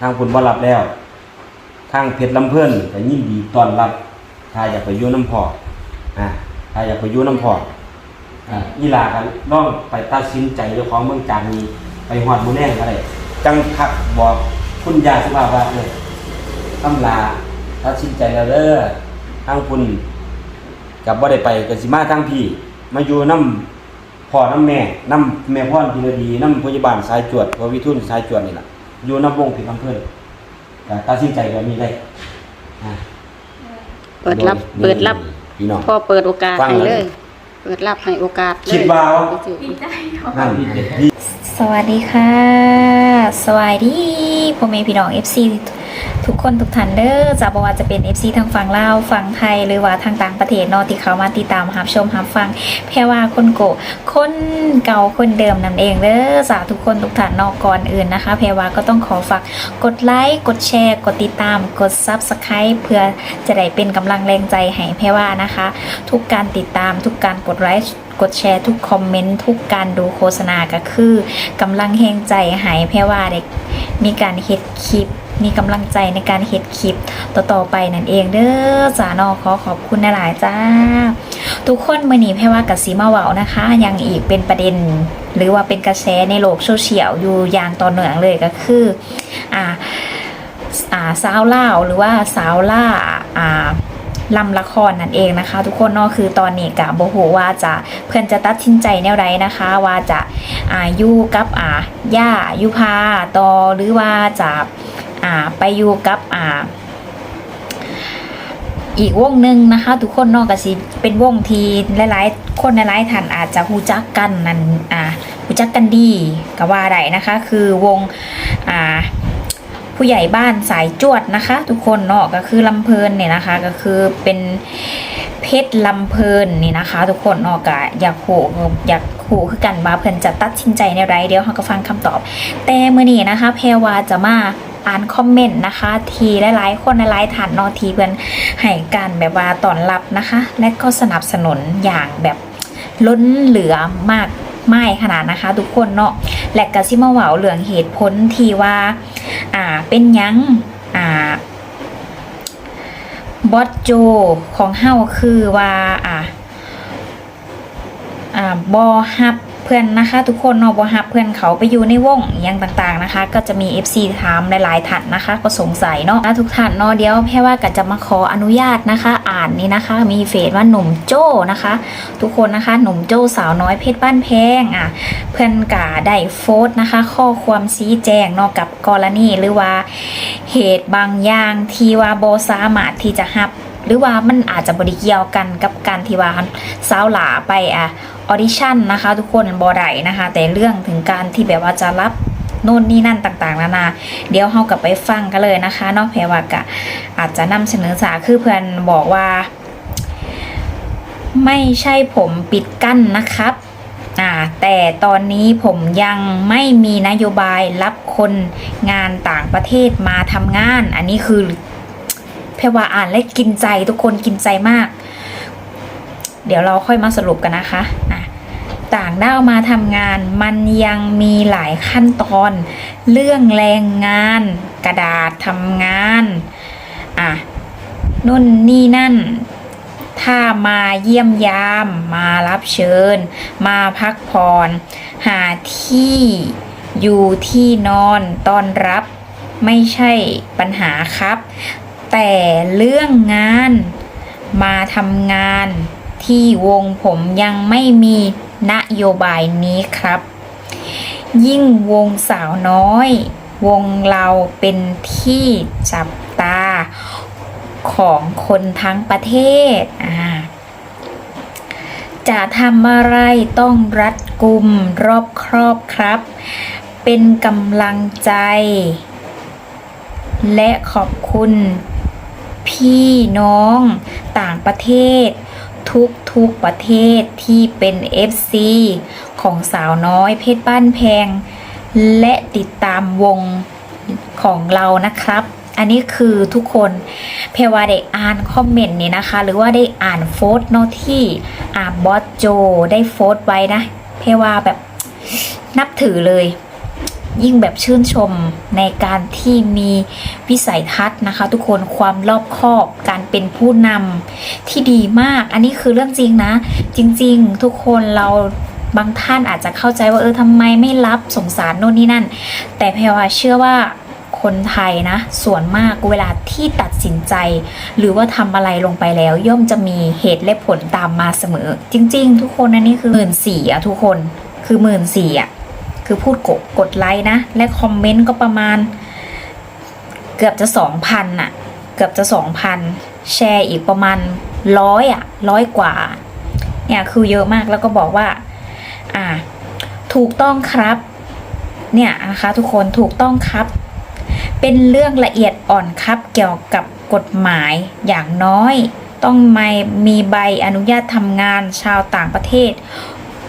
ทางคุณบ่รับแล้ว ทางเพชรลำเพิ่นก็ยินดีต้อนรับถ้าอยากไปอยู่น้ำพออ่าถ้าอยากไปอยู่น้ำพออ่าอีหลากันต้องไปตัดสินใจเจ้าของเมืองจางนี้ไปฮอดมูแน่ก็ได้จังคักบอกคุณยาสุภาพว่าเลยตำลาตัดสินใจแล้วเด้อทางคุณกับบ่ได้ไปก็สิมาทางพี่ มาอยู่น้ำพ่อน้ำแม่น้ำแม่พ่อนพิรดีน้ำพยาบาลสายจวดพวิทุนสายจวดนี่แหละ อยู่น้ำวงผิดลำเพิ่นก็ตัดสินใจแบบนี้ได้อ่าเปิดรับ โยเปิดรับ พี่น้อง พอเปิดโอกาสฟังให้เลเลย ย เปิดรับให้โอกาสเลยคิดว่าเอาไปสิดีใจเนาะ นั่นดี สวัสดีค่ะ สวัสดีพ่อแม่พี่น้อง FC ทุกคนทุกท่านเด้อจะบอกว่าจะเป็น FC ทางฝั่งลาวฝั่งไทยหรือว่าทางต่างประเทศเนอที่เขามาติดตามรับชมรับฟังแพรว่าคนโกคนเก่าคนเดิมนั่นเองเด้อสาทุกคนทุกท่านนอกก่อนอื่นนะคะ แพรว่าก็ต้องขอฝากกดไลค์กดแชร์ กดติดตาม กด Subscribe เพื่อจะได้เป็นกำลังแรงใจให้แพรว่านะคะ ทุกการติดตามทุกการกดไลค์กดแชร์ทุกคอมเมนต์ทุกการดูโฆษณาก็คือกำลังแห่งใจหายแพ่ว่าเด็กมีการเฮ็ดคลิป มีกำลังใจในการเฮ็ดคลิปต่อๆไปนั่นเองเด้อจ้านอขอขอบคุณหลายจ้า ทุกคนมื่อนี้แพ่ว่ากับสีมาเวานะคะ ยังอีกเป็นประเด็น หรือว่าเป็นกระแสในโลกโซเชียลอยู่อย่างต่อเนื่องเลยก็คืออ่าอ่าสาวล่าหรือว่าสาวล่าอ่าลำละครนั่นเองนะคะ ทุกคนเนาะคือตอนนี้กะโบโหว่าจะเพื่อนจะตัดสินใจแนวใดนะคะ ว่าจะอายู่กับอาย่ายุพาต่อหรือว่าจะ อ่าไปอยู่กับอ่า อีกวงหนึ่งนะคะ ทุกคนเนอกก็สิเป็นวงที่หลายๆ คนหลายๆท่านอาจจะหูจักกันนั่นอ่าหูจักกันดีก็ว่าได้นะคะ คือวงอ่าผู้ใหญ่บ้านสายจวดนะคะ ทุกคนเนาะก็คือลำเพลินเนี่ยนะคะ ก็คือเป็นเพชรลำเพลินนี่นะคะ ทุกคนเนาะก็อยากโหอยากโหคือกันว่าเพิ่นจะตัดสินใจในไรเดี๋ยวเราก็ฟังคำตอบ แต่มื่อนี้นะคะ แพรวาจะมาอ่านคอมเมนต์นะคะ ทีหลายๆ คนหลายๆฐานนอทีเพื่อนให้การแบบว่าตอนรับนะคะ และก็สนับสนุนอย่างแบบล้นเหลือมากไม่ขนาดนะคะ ทุกคนเนาะและกะซิมาเว่าเรื่องเหตุผลที่ว่าอ่าเป็นยังอ่าบอสโจของเฮาคือว่าอ่าอ่าบอฮับ เพื่อนนะคะ ทุกคนเนาะบอฮับเพื่อนเขาไปอยู่ในวงอหยังต่างๆนะคะ ก็จะมี FC ถามหลายๆท่านนะคะ ก็สงสัยเนาะแล้วทุกท่านเนาะเดี๋ยวแพ่ว่าก็จะมาขออนุญาตนะคะ อ่านนี่นะคะ มีเฟซว่าหนุ่มโจ้นะคะ ทุกคนนะคะหนุ่มโจ้สาวน้อยเพชรบ้านแพงอะเพื่อนกาได้โฟสต์นะคะ ข้อความชี้แจงเนอกกับกรณีหรือว่าเหตุบางอย่างที่ว่าโบสามารถที่จะหับหรือว่ามันอาจจะบริเกี่ยวกันกับการที่ว่าสาวหลาไปอะ ออดิชั่นนะคะทุกคนบอไดนะคะ แต่เรื่องถึงการที่แบบว่าจะรับนู่นนี่นั่นต่างๆนานาเดี๋ยวเฮากลับไปฟังกันเลยนะคะนอกแพรว่ากะอาจจะนำเสนอสาคือเพื่อนบอกว่า ไม่ใช่ผมปิดกั้นนะครับอ่าแต่ตอนนี้ผมยังไม่มีนโยบายรับคนงานต่างประเทศมาทำงาน อันนี้คือเพรว่าอ่านและกินใจทุกคนกินใจมาก เดี๋ยวเราค่อยมาสรุปกันนะคะอะต่างด้าวมาทำงานมันยังมีหลายขั้นตอน เรื่องแรงงาน กระดาษทำงานอะนู่นนี่นั่น ถ้ามาเยี่ยมยาม มารับเชิญ มาพักผ่อนหาที่อยู่ที่นอนต้อนรับไม่ใช่ปัญหาครับ แต่เรื่องงานมาทำงาน ที่วงผมยังไม่มีนโยบายนี้ครับ ยิ่งวงสาวน้อย วงเราเป็นที่จับตาของคนทั้งประเทศอ่าจะทำอะไรต้องรัดกุมรอบครอบครับ เป็นกำลังใจ และขอบคุณ พี่น้องต่างประเทศ ทุกทุกประเทศที่เป็น FC ของสาวน้อยเพชรบ้านแพง และติดตามวงของเรานะครับ อันนี้คือทุกคนเพรว่าได้อ่านคอมเมนต์นี้นะคะ หรือว่าได้อ่านโฟต์เนที่อ่าบอสโจได้โฟต์ไว้นะ เพรว่าแบบนับถือเลย ยิ่งแบบชื่นชมในการที่มีวิสัยทัศน์นะคะ ทุกคนความรอบคอบการเป็นผู้นำที่ดีมาก อันนี้คือเรื่องจริงนะ จริง ๆ ทุกคนเราบางท่านอาจจะเข้าใจว่าเออทำไมไม่รับสงสารโน่นนี่นั่น แต่แพรวาเชื่อว่าคนไทยนะ ส่วนมากเวลาที่ตัดสินใจ หรือว่าทำอะไรลงไปแล้ว ย่อมจะมีเหตุและผลตามมาเสมอ จริง ๆ ทุกคนอันนี้คือหมื่นสี่อะทุกคนคือหมื่นสี่อะ คือพูดกดกดไลค์นะ และคอมเมนต์ก็ประมาณ เกือบจะสองพันอะเกือบจะสองพันแชร์อีกประมาณร้อยอะร้อยกว่า เนี่ยคือเยอะมากแล้วก็บอกว่า อ่า ถูกต้องครับ เนี่ยนะคะทุกคนถูกต้องครับ เป็นเรื่องละเอียดอ่อนครับเกี่ยวกับกฎหมายอย่างน้อยต้องไม่มีใบอนุญาตทำงานชาวต่างประเทศ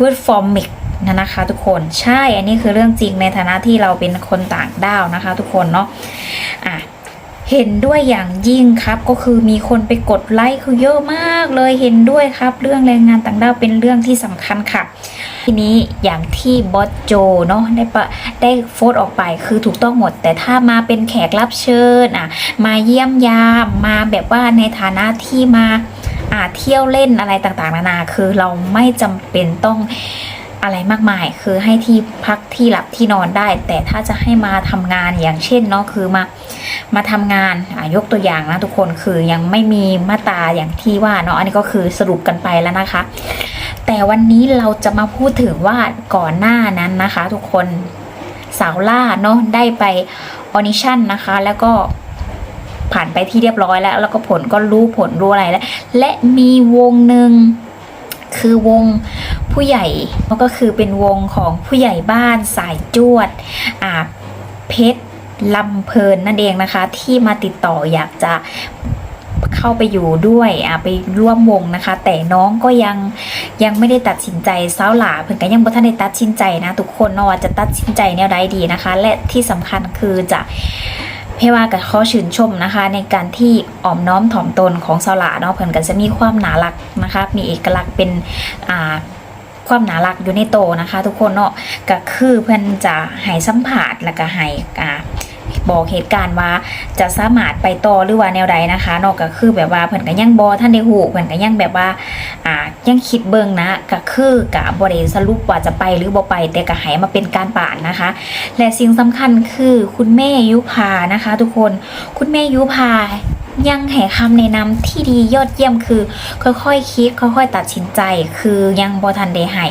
word formic นะนะคะทุกคนใช่อันนี้คือเรื่องจริงในฐานะที่เราเป็นคนต่างด้าวนะคะ ทุกคนเนาะอะเห็นด้วยอย่างยิ่งครับก็คือมีคนไปกดไลค์คือเยอะมากเลยเห็นด้วยครับ เรื่องแรงงานต่างด้าวเป็นเรื่องที่สำคัญค่ะ ทีนี้อย่างที่บอสโจเนาะได้ปะได้โฟดออกไปคือถูกต้องหมด แต่ถ้ามาเป็นแขกรับเชิญอะมาเยี่ยมยามมาแบบว่าในฐานะที่มาอ่าเที่ยวเล่นอะไรต่างๆ นานาคือเราไม่จำเป็นต้อง อะไรมากมาย คือให้ที่พักที่หลับที่นอนได้ แต่ถ้าจะให้มาทำงานอย่างเช่นเนาะคือมามาทำงานยกตัวอย่างนะทุกคนคือยังไม่มีมาตาอย่างที่ว่าเนาะอันนี้ก็คือสรุปกันไปแล้วนะคะ แต่วันนี้เราจะมาพูดถึงว่าก่อนหน้านั้นนะคะ ทุกคนสาวล่าเนาะได้ไปออนิชั่นนะคะ แล้วก็ผ่านไปที่เรียบร้อยแล้ว แล้วก็ผลก็รู้ผลรู้อะไรแล้ว และมีวงหนึ่ง คือวงผู้ใหญ่ก็คือเป็นวงของผู้ใหญ่บ้านสายจวดอ่าเพชรลำเพลินนั่นเองนะคะ ที่มาติดต่ออยากจะเข้าไปอยู่ด้วยอะไปร่วมวงนะคะ แต่น้องก็ยังยังไม่ได้ตัดสินใจเซ้าหลาเพิ่อนก็ยังบ่ทันได้ตัดสินใจนะ ทุกคนเนาะว่าจะตัดสินใจแนวใดดีนะคะ และที่สำคัญคือจะเพว่ากับข้อชื่นชมนะคะ ในการที่อ่อมน้อมถ่อมตนของเซ้าหลาเนาะเพิ่นก็จะมีความหนารัก นะคะ มีเอกลักษณ์เป็นอ่าความหนารักอยู่ในโตนะคะ ทุกคนเนาะก็คือเพิ่อนจะให้สัมผัสแล้วก็ให้อ่าบอกเหตุการณ์ว่าจะสามารถไปต่อหรือว่าแนวใดนะคะนอกก็คือแบบว่าเพิ่นก็ยังบอท่านได้หูเพิ่นก็ยังแบบว่าอ่ายังคิดเบิ่งนะก็คือกับ่ได้สรุปว่าจะไปหรือบ่ไป แต่ก็ให้มาเป็นการป่านนะคะ และสิ่งสำคัญคือคุณแม่ยุพานะคะ ทุกคนคุณแม่ยุพา ยังให้คำแนะนำที่ดียอดเยี่ยมคือ ค่อยๆคคิด ค่อย ๆ ตัดสินใจ คือยังบ่ทันได้ให้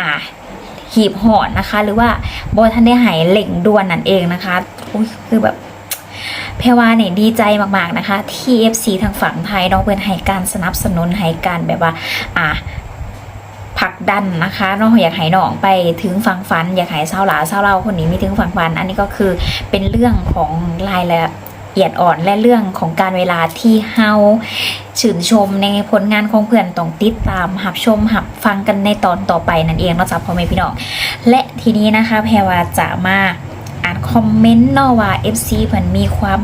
อ่าหีบห่อนะคะ หรือว่าบอทันได้หายเหล่งด่วนนั่นเองนะคะอุ๊ยคือแบบแพรวาเนี่ยดีใจมากๆนะคะ ที่ FC ทางฝั่งไทยเนาะเพื่อนให้การสนับสนุนให้การแบบว่าอะผักดันนะคะเนาะอยากให้น้องไปถึงฝั่งฝัน อยากให้เศร้าหลาเศร้าเราคนนี้มีถึงฝั่งฝัน อันนี้ก็คือเป็นเรื่องของรายละ เอียดอ่อนและเรื่องของการเวลาที่เฮาชื่นชมในผลงานของเพื่อนต้องติดตามหับชมหับฟังกันในตอนต่อไปนั่นเองนาะจ๊ะพ่อแม่พี่น้องและทีนี้นะคะแพรวาจะมาอ่านคอมเมนต์นาะว่า FC เพิ่นมีความ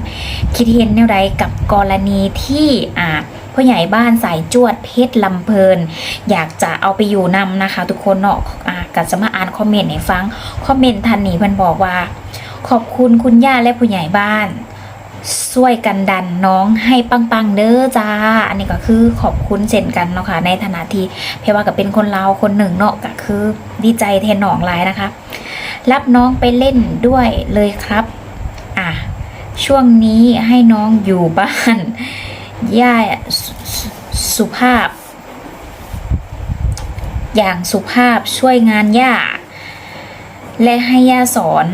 คิดเห็นแนวใดกับกรณีที่อ่าผู้ใหญ่บ้านสายจวดเพชรลำเพลิน อยากจะเอาไปอยู่นำนะคะ ทุกคนเนาะอ่าก็จะมาอ่านคอมเมนต์ให้ฟังคอมเมนต์ท่านนี้เพิ่นบอกว่า ขอบคุณคุณย่าและผู้ใหญ่บ้าน ช่วยกันดันน้องให้ปังๆเด้อจ้า อันนี้ก็คือขอบคุณเช่นกันเนาะค่ะในฐานะที่เพว่าก็เป็นคนลาวคนหนึ่งเนาะก็คือดีใจแทนน้องหลายนะคะ รับน้องไปเล่นด้วยเลยครับ อะช่วงนี้ให้น้องอยู่บ้านย่าสสุภาพ อย่างสุภาพช่วยงานย่าและให้ย่าสอน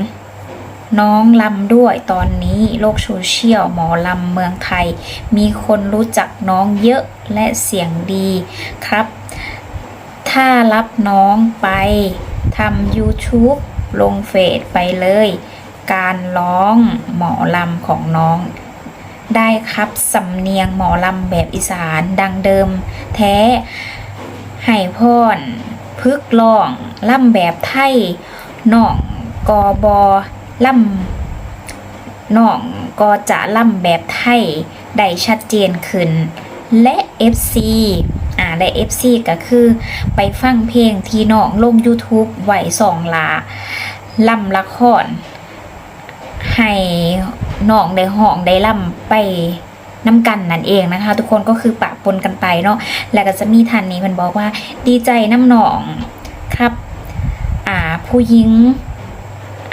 น้องลำด้วยตอนนี้โลกโซเชียลหมอลำเมืองไทย มีคนรู้จักน้องเยอะและเสียงดีครับ ถ้ารับน้องไปทำ YouTube ลงเฟซไปเลย การร้องหมอลำของน้อง ได้ครับสำเนียงหมอลำแบบอีสานดังเดิม แท้ให้พรพึกร้องล่ำแบบไทยน้องกอบอ ล่ำน้องก็จะล่ำแบบไทยได้ชัดเจนขึ้น และ FC อ่าและ FC ก็คือไปฟังเพลงที่น้องลง YouTube ไหวสองลาล่ำละครให้น้องได้ห้องได้ล่ำไปน้ำกันนั่นเองนะคะ ทุกคนก็คือปะปนกันไปเนาะแล้วก็จะมีท่านนี้มันบอกว่าดีใจน้ำหนองครับ อ่าผู้หญิง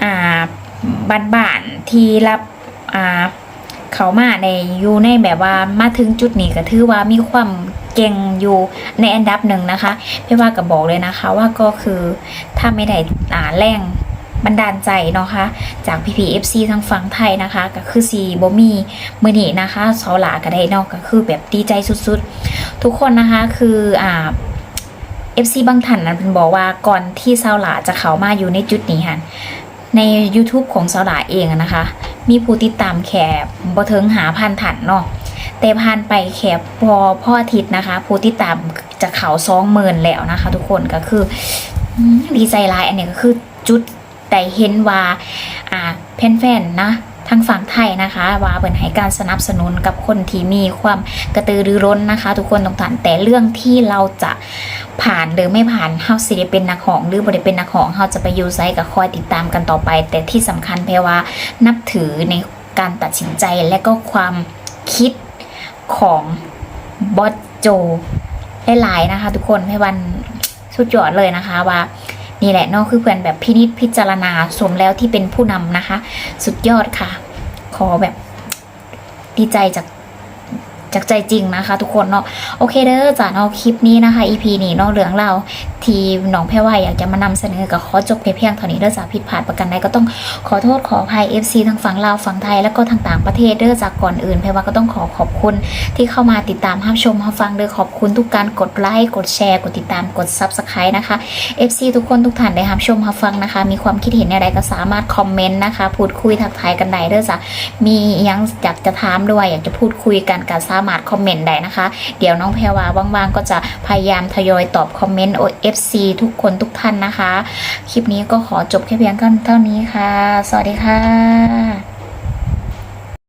อ่า บ้านบ้านๆที่รับอ่าเขามาในอยู่ในแบบว่ามาถึงจุดนี้ก็ถือว่ามีความเก่งอยู่ในอันดับหนึ่งนะคะพี่ว่าก็บอกเลยนะคะ ว่าก็คือถ้าไม่ได้อ่าแรงบันดาลใจเนาะคะ จาก PPFC ทางฝั่งไทยนะคะ ก็คือซีบมีมือนีนะคะเสาหลาก็ได้นอกก็คือแบบดีใจสุดๆ ทุกคนนะคะคืออ่า FC บางท่านนั้นเป็นบอกว่าก่อนที่เสาหลาจะเข้ามาอยู่ในจุดนี้ค่ะ ใน YouTube ของสาวหลาเองนะคะ มีผู้ติดตามแค่บ่ถึงหาพันถันเนาะแต่ผ่านไปแค่พอพ่ออาทิตย์นะคะ ผู้ติดตามจะเขาสองหมื่นแล้วนะคะ ทุกคนก็คืออืมดีใจร้ายอันนี้ก็คือจุดแต่เห็นว่าอ่าแฟนๆนะทางฝั่งไทยนะคะ ว่าเปิดให้การสนับสนุนกับคนที่มีความกระตือรือร้นนะคะ ทุกคนต้องฐานแต่เรื่องที่เราจะ ผ่านหรือไม่ผ่านเฮาสิได้เป็นนักของหรือบ่ได้เป็นนักของเฮาจะไปอยู่ไซกับคอยติดตามกันต่อไป แต่ที่สำคัญเพราะว่านับถือในการตัดสินใจและก็ความคิดของบอสโจหลายๆนะคะ ทุกคนให้วันสุดยอดเลยนะคะว่านี่แหละนอกคือเพื่อนแบบพินิจพิจารณาสมแล้วที่เป็นผู้นำนะคะ สุดยอดค่ะ ขอแบบดีใจจาก จากใจจริงนะคะ ทุกคนเนาะโอเคเด้อจ้ะเนาะคลิปนี้นะคะ EP นี้เนอกเรื่องเราที่น้องแพรว่าอยากจะมานำเสนอกับขอจบเพียงเท่านี้เด้อจ้ะผิดพลาดประกันใดก็ต้องขอโทษขออภัย FC ทั้งฝั่งลาวฝั่งไทยแล้วก็ทางต่างประเทศเด้อจากก่อนอื่นแพรว่าก็ต้องขอขอบคุณที่เข้ามาติดตามรับชมรับฟังเด้อขอบคุณทุกการกดไลค์กดแชร์กดติดตามกด Subscribe นะคะ FC ทุกคนทุกท่านได้รับชมรับฟังนะคะ มีความคิดเห็นอะไรก็สามารถคอมเมนต์นะคะพูดคุยทักทายกันได้เด้อจ้ะมียังอยากจะถามด้วยอยากจะพูดคุยกันก็สามารถคอมเมนต์ได้นะคะ เดี๋ยวน้องแพรวาว่างๆ ก็จะพยายามทยอยตอบคอมเมนต์โอเอฟซีทุกคนทุกท่านนะคะ คลิปนี้ก็ขอจบแค่เพียงเท่านี้ค่ะ สวัสดีค่ะ